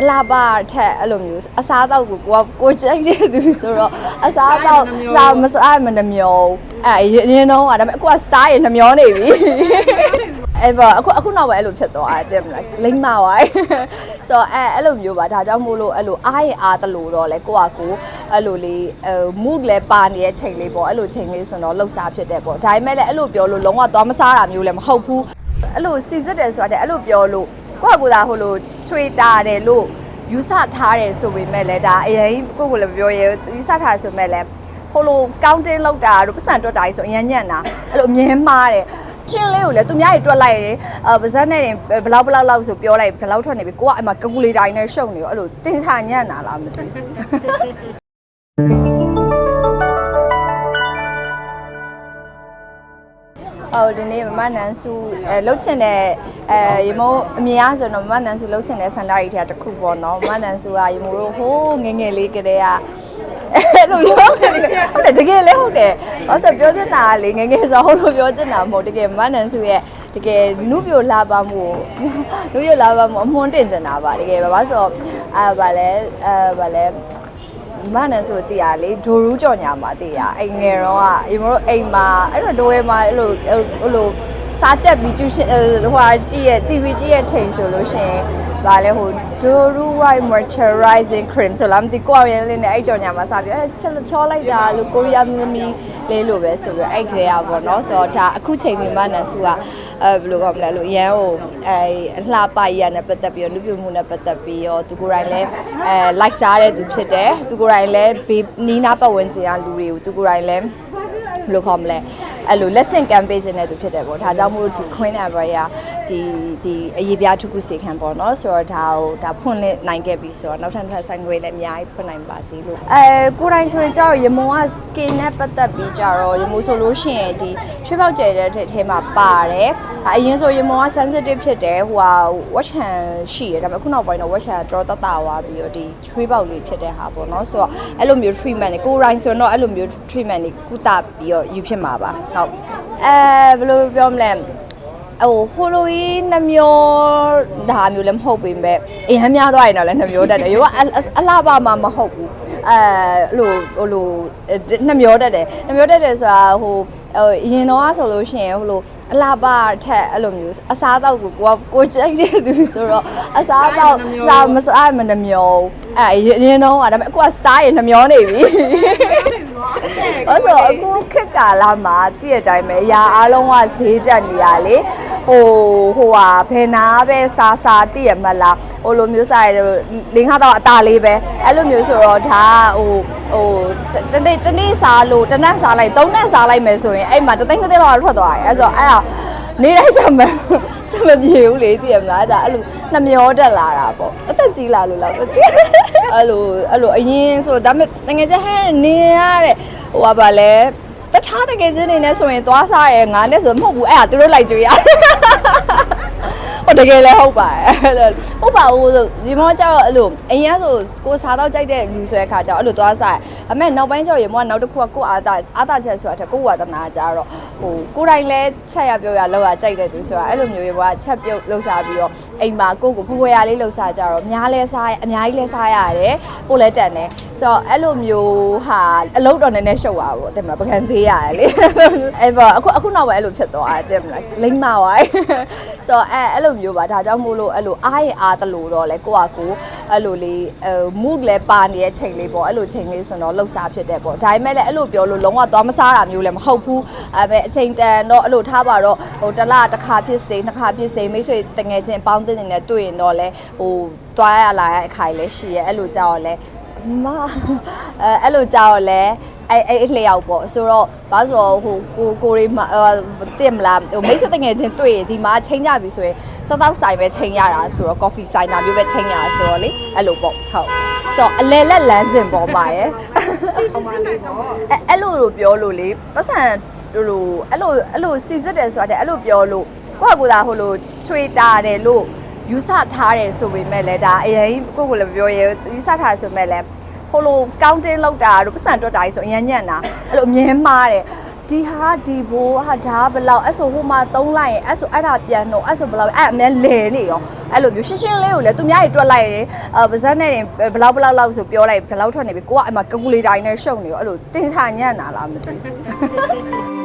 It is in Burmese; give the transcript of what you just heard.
အလားပါထက်အဲ့လိုမျိုးအစားအသောက်ကိုကိုကကိုကြိုက်တဲ့သူဆိုတော့အစားအသောက်စားမစားမနှမျောအဲ့အရင်တော့ကဒါပေမဲ့အခုကစားရင်နှမျောနေပြီအဲ့ပါအခုအခုနောက်ပဲအဲ့လိုဖြစ်သွားတယ်မလားလိမ့်မပါဆိုတော့အဲ့အဲ့လိုမျိုးပါဒါကြောင့်မို့လို့အဲ့လိုအားရင်အားတလို့တော့လဲကိုကကိုအဲ့လိုလေးဟို mood လဲပါနေတဲ့ချိန်လေးပေါ့အဲ့လိုချိန်လေးဆိုတော့လှုပ်ရှားဖြစ်တယ်ပေါ့ဒါပေမဲ့လည်းအဲ့လိုပြောလို့လုံးဝသွားမစားတာမျိုးလည်းမဟုတ်ဘူးအဲ့လိုစီစစ်တယ်ဆိုတာတဲ့အဲ့လိုပြောလို့ ကိုကကိုသာဟိုလိုချွေတာတယ်လို့ယူဆထားတယ်ဆိုပေမဲ့လည်းဒါအရင်ကိုကိုလည်းမပြောရဲယူဆထားတယ်ဆိုပေမဲ့လည်းဟိုလိုကောင်းတင်းလောက်တာတို့ပတ်စံတွက်တာကြီးဆိုအရင်ညံ့တာအဲ့လိုအမြင်မှားတယ်ချင်းလေးကိုလည်းသူများကြီးတွက်လိုက်ရင်အပါဇက်နဲ့တင်ဘလောက်ဘလောက်လောက်ဆိုပြောလိုက်ဘလောက်ထွက်နေပြီကိုကအဲ့မှာကယ်ကူလေတာနဲ့ရှုပ်နေရောအဲ့လိုတင်ချညံ့တာလားမသိဘူး အော်ဒီနေ့မမနန်းစုအဲလှုပ်ချင်တဲ့အဲရေမိုးအမြင်အားဆိုတော့မမနန်းစုလှုပ်ချင်တဲ့ဆန္ဒကြီးတွေကတစ်ခုပေါ့နော်မမနန်းစုကရေမိုးတို့ဟိုးငယ်ငယ်လေးကတည်းကအဲ့လိုပြောမယ်ဟုတ်တယ်တကယ်လည်းဟုတ်တယ်ဟောဆိုပြောချင်တာကလေငယ်ငယ်ဆိုဟုတ်လို့ပြောချင်တာမဟုတ်တကယ်မမနန်းစုရဲ့တကယ်နုပြိုလာပါမှုနုပြိုလာပါမှုအမွှန်းတင်ချင်တာပါတကယ်ဘာလို့ဆိုတော့အာဗာလဲအာဗာလဲ မနဲ့ဆိုတည်ရလေဒိုရူးကြော်ညာမှာတည်ရအိမ်ငယ်တော့ကရေမတို့အိမ်မှာအဲ့တော့ဒိုရဲမှာအဲ့လိုအဲ့လိုစားချက်ပြီးကျူရှင်ဟိုဟာကြည့်ရဲ့ TV ကြည့်ရဲ့ချိန်ဆိုလို့ရှိရင် ဗာလဲဟို Doru White Moisturizing Cream ဆိုလားမသိကိုယ်ရင်းလေးနဲ့အဲ့ကြော်ညာမှာစပြောအဲ့ချက်ချောလိုက်တာလို့ကိုရီးယားမျိုးသမီးလေးလို့ပဲဆိုပြီးအဲ့ခရေရပေါ့နော်ဆိုတော့ဒါအခုချိန်ဒီမှာနန်ဆူကအဲဘယ်လိုကောင်းမလဲလို့ရန်ဟိုအဲအလှပကြီးရနဲ့ပတ်သက်ပြီးတော့လူပြမှုနဲ့ပတ်သက်ပြီးတော့သူကိုယ်တိုင်လည်းအဲလိုက်စားတဲ့သူဖြစ်တယ်သူကိုယ်တိုင်လည်းဘေးနီးနားပတ်ဝန်းကျင်ကလူတွေကိုသူကိုယ်တိုင်လည်းဘယ်လိုခေါ်မလဲအဲ့လို lesson campaign နဲ့သူဖြစ်တယ်ပေါ့ဒါကြောင့်မို့ဒီ Queen Amber ကဒီဒီအရေးပြထုခုစေခံပေါ့နော်ဆိုတော့ဒါကိုဒါဖွင့်လက်နိုင်ခဲ့ပြီဆိုတော့နောက်ထပ်ထပ်ဆိုင်ငွေလည်းအများကြီးဖွင့်နိုင်ပါစေလို့အဲကိုယ်တိုင်ဆိုရင်ကြောက်ရမုံက skin နဲ့ပတ်သက်ပြီးကြတော့ရမုံဆိုလို့ရှိရင်ဒီချွေးပေါက်ကျဲတဲ့ထဲမှာပါတယ်အရင်ဆိုရမုံက sensitive ဖြစ်တယ်ဟိုဟာ watch hand ရှိရဒါပေမဲ့ခုနောက်ပိုင်းတော့ watch hand တော့တတ်တာသွားပြီးတော့ဒီချွေးပေါက်လေးဖြစ်တဲ့ဟာပေါ့နော်ဆိုတော့အဲ့လိုမျိုး treatment တွေကိုယ်တိုင်ဆိုရင်တော့အဲ့လိုမျိုး treatment တွေကုသပြီးတော့ယူဖြစ်မှာပါဟုတ်အဲဘယ်လိုပြောမလဲ ဟိုဟိုလိုကြီးနှမျောဒါမျိုးလည်းမဟုတ်ပေမဲ့အရင်များသွားရင်တော့လည်းနှမျောတတ်တယ်ရောကအလားပါမှမဟုတ်ဘူးအဲလိုဟိုလိုနှမျောတတ်တယ်နှမျောတတ်တယ်ဆိုတာဟိုဟိုအရင်တော့ဆိုလို့ရှိရင်ဟိုလိုအလားပါထက်အဲ့လိုမျိုးအစားအသောက်ကိုကိုကကိုကြိုက်တဲ့သူဆိုတော့အစားအသောက်စားမစားမနှမျောအဲအရင်တော့ကဒါပေမဲ့အခုကစားရင်နှမျောနေပြီအဲ့ဆိုအခုခက်ကာလာမှာတည့်တဲ့အတိုင်းပဲအရာအားလုံးကဈေးတက်နေရလေ ဟိုဟိုဟာဘယ်နာပဲစားစားတည့်ရမလားဟိုလိုမျိုးစားရလင်းခါတော့အตาလေးပဲအဲ့လိုမျိုးဆိုတော့ဒါဟိုဟိုတနေ့တနေ့စားလို့တနက်စားလိုက်သုံးနက်စားလိုက်မယ်ဆိုရင်အဲ့မှာတသိန်းတစ်သိန်းလောက်ထွက်သွားတယ်အဲ့ဆိုအဲ့ဒါနေတိုင်းကြမှာစမပြေဘူးလေတည့်ရမလားဒါအဲ့လိုနှမျောတက်လာတာပေါ့အသက်ကြီးလာလို့လားမသိအဲ့လိုအဲ့လိုအရင်ဆိုဒါပေမဲ့ငယ်ချင်းဟဲ့နေရတဲ့ဟိုကပါလဲ တခြားတကယ်ချင်းနေနေဆိုရင်သွားစားရဲငါနဲ့ဆိုမဟုတ်ဘူးအဲ့ဒါသူတို့လိုက်ကြွေးရ ဟိုတကယ်လည်းဟုတ်ပါတယ်ဟုတ်ပါဘူးဆိုဒီမောကြောက်အဲ့လိုအရင်ကဆိုကိုစားတော့ကြိုက်တဲ့လူဆွဲခါကြောက်အဲ့လိုသွားစားအမေနောက်ပိုင်းကြောက်ရေမောကနောက်တစ်ခုကကိုအာသာအာသာချက်ဆိုတာတက်ကိုဝါသနာကြတော့ဟိုကိုယ်တိုင်လဲချက်ရပြောရလောက်ရကြိုက်တဲ့သူဆိုတာအဲ့လိုမျိုးရေဘောကချက်ပြုတ်လှုပ်ရှားပြီးတော့အိမ်မှာကိုကိုဖွယ်ဖွယ်ရလေးလှုပ်ရှားကြတော့များလဲစားအများကြီးလဲစားရတယ်ကိုလည်းတက်နေဆိုတော့အဲ့လိုမျိုးဟာအလုပ်တော်နည်းနည်းရှုပ်သွားပေါ့တဲ့မလားပကံစေးရတယ်လေအဲ့ပေါ့အခုအခုနောက်ပဲအဲ့လိုဖြစ်သွားတယ်တဲ့မလားလိမ့်မပါ ဆိုတော့အဲ့အဲ့လိုမျိုးပါဒါကြောင့်မို့လို့အဲ့လိုအားရင်အားတလို့တော့လဲကိုကကိုအဲ့လိုလေးဟို mood လဲပါနေတဲ့ချိန်လေးပေါ့အဲ့လိုချိန်လေးဆိုတော့လှုပ်ရှားဖြစ်တယ်ပေါ့ဒါပေမဲ့လည်းအဲ့လိုပြောလို့လုံးဝသွားမစားတာမျိုးလည်းမဟုတ်ဘူးအဲ့ပဲအချိန်တန်တော့အဲ့လိုထားပါတော့ဟိုတစ်လတစ်ခါဖြစ်စေနှစ်ခါဖြစ်စေမိတ်ဆွေတငယ်ချင်းပေါင်းတင်နေနဲ့တွေ့ရင်တော့လဲဟိုသွားရလာရအခါကြီးလည်းရှိရဲအဲ့လိုကြောက်လဲမအဲအဲ့လိုကြောက်လဲ အဲ့အဲ့အလျောက်ပေါ့ဆိုတော့ဘာဆိုတော့ဟိုကိုကိုရီမတင်မလားဟိုမိတ်ဆွေတငယ်ချင်းတွေ့ရင်ဒီမှာချိန်ကြပြီဆိုရင်စတောက်ဆိုင်ပဲချိန်ရတာဆိုတော့ coffee ဆိုင်တာမျိုးပဲချိန်ရတာဆိုတော့လေအဲ့လိုပေါ့ဟုတ်ဆိုတော့အလဲလက်လန်းစင်ပေါ်မှာရယ်ဟောမလေးပေါ့အဲ့အဲ့လိုလိုပြောလို့လေပတ်စံလိုလိုအဲ့လိုအဲ့လိုစီစစ်တယ်ဆိုတာတဲ့အဲ့လိုပြောလို့ကိုယ့်ကကိုယ်သာဟိုလိုချွေတာတယ်လို့ယူဆထားတယ်ဆိုပေမဲ့လည်းဒါအရင်ကိုယ့်ကိုယ်လည်းမပြောရဲယူဆထားတယ်ဆိုပေမဲ့လည်း ဟိုလိုကောင်းတင်းလောက်တာတို့ပတ်စံတွက်တာကြီးဆိုအရင်ညံ့တာအဲ့လိုအမြင်မှားတယ်ဒီဟာဒီဘိုးဟာဒါဘယ်လောက်အဲ့ဆိုဟိုမှာသုံးလိုက်ရင်အဲ့ဆိုအဲ့ဒါပြန်တော့အဲ့ဆိုဘယ်လောက်အဲ့အမဲလဲနေရောအဲ့လိုမျိုးရှင်းရှင်းလေးကိုလည်းသူများကြီးတွက်လိုက်ရင်အပါဇက်နဲ့ဘယ်လောက်ဘယ်လောက်လောက်ဆိုပြောလိုက်ဘယ်လောက်ထွက်နေပြီကိုကအဲ့မှာကယ်ကူလေတာနဲ့ရှုံနေရောအဲ့လိုတင်ချညံ့တာလားမသိဘူး